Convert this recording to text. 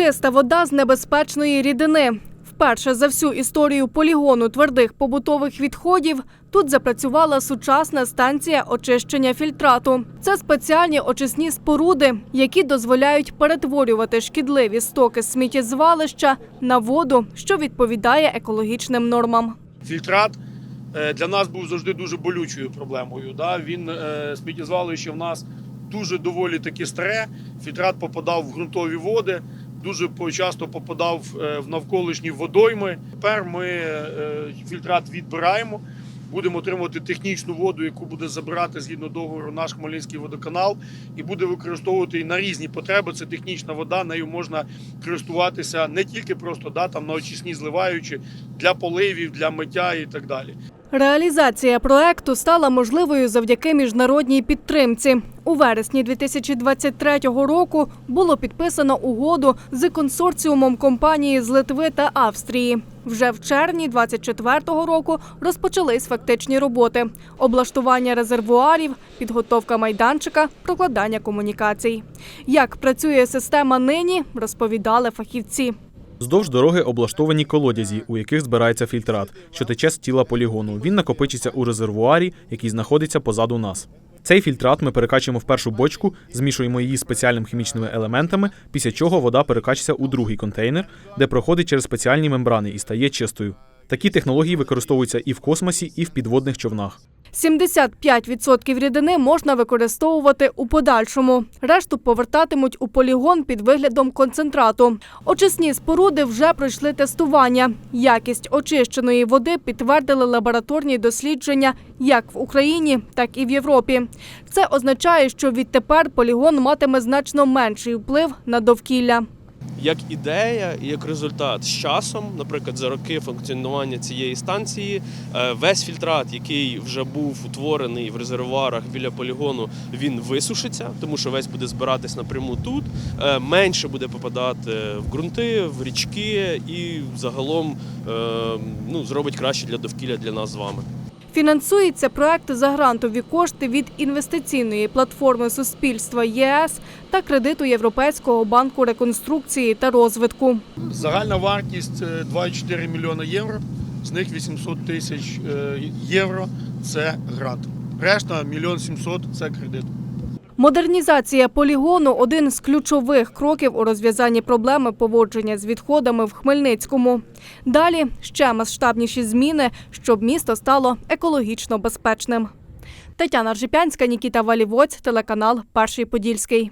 Чиста вода з небезпечної рідини. Вперше за всю історію полігону твердих побутових відходів тут запрацювала сучасна станція очищення фільтрату. Це спеціальні очисні споруди, які дозволяють перетворювати шкідливі стоки сміттєзвалища на воду, що відповідає екологічним нормам. Фільтрат е, для нас був завжди дуже болючою проблемою. Він е, сміттєзвалище в нас дуже доволі таки старе. Фільтрат попадав в ґрунтові води, дуже часто попадав е, в навколишні водойми. Тепер ми е, фільтрат відбираємо. Будемо отримувати технічну воду, яку буде забирати згідно договору наш Хмельницький водоканал, і буде використовувати на різні потреби. Це технічна вода, нею можна користуватися не тільки просто да, там, на очисні зливаючі для поливів, для миття і так далі. Реалізація проекту стала можливою завдяки міжнародній підтримці. У вересні 2023 року було підписано угоду з консорціумом компанії з Литви та Австрії. Вже в червні 2024 року розпочались фактичні роботи: облаштування резервуарів, підготовка майданчика, прокладання комунікацій. Як працює система нині, розповідали фахівці. Вздовж дороги облаштовані колодязі, у яких збирається фільтрат, що тече з тіла полігону. Він накопичиться у резервуарі, який знаходиться позаду нас. Цей фільтрат ми перекачуємо в першу бочку, змішуємо її спеціальними хімічними елементами, після чого вода перекачується у другий контейнер, де проходить через спеціальні мембрани і стає чистою. Такі технології використовуються і в космосі, і в підводних човнах. 75% рідини можна використовувати у подальшому. Решту повертатимуть у полігон під виглядом концентрату. Очисні споруди вже пройшли тестування. Якість очищеної води підтвердили лабораторні дослідження як в Україні, так і в Європі. Це означає, що відтепер полігон матиме значно менший вплив на довкілля. Як ідея і як результат з часом, наприклад, за роки функціонування цієї станції, е, весь фільтрат, який вже був утворений в резервуарах біля полігону, він висушиться, тому що весь буде збиратись напряму тут. Е, Менше буде попадати в ґрунти, в річки і загалом е, ну, зробить краще для довкілля для нас з вами. Фінансується проект за грантові кошти від інвестиційної платформи суспільства ЄС та кредиту Європейського банку реконструкції та розвитку. Загальна вартість е, 2,4 мільйона євро, з них 800 тисяч е, євро це грант. Решта мільйон 700 – це кредит. Модернізація полігону один з ключових кроків у розв'язанні проблеми поводження з відходами в Хмельницькому. Далі ще масштабніші зміни, щоб місто стало екологічно безпечним. Тетяна Ржипянська, Нікіта Валівоць, телеканал Перший Подільський.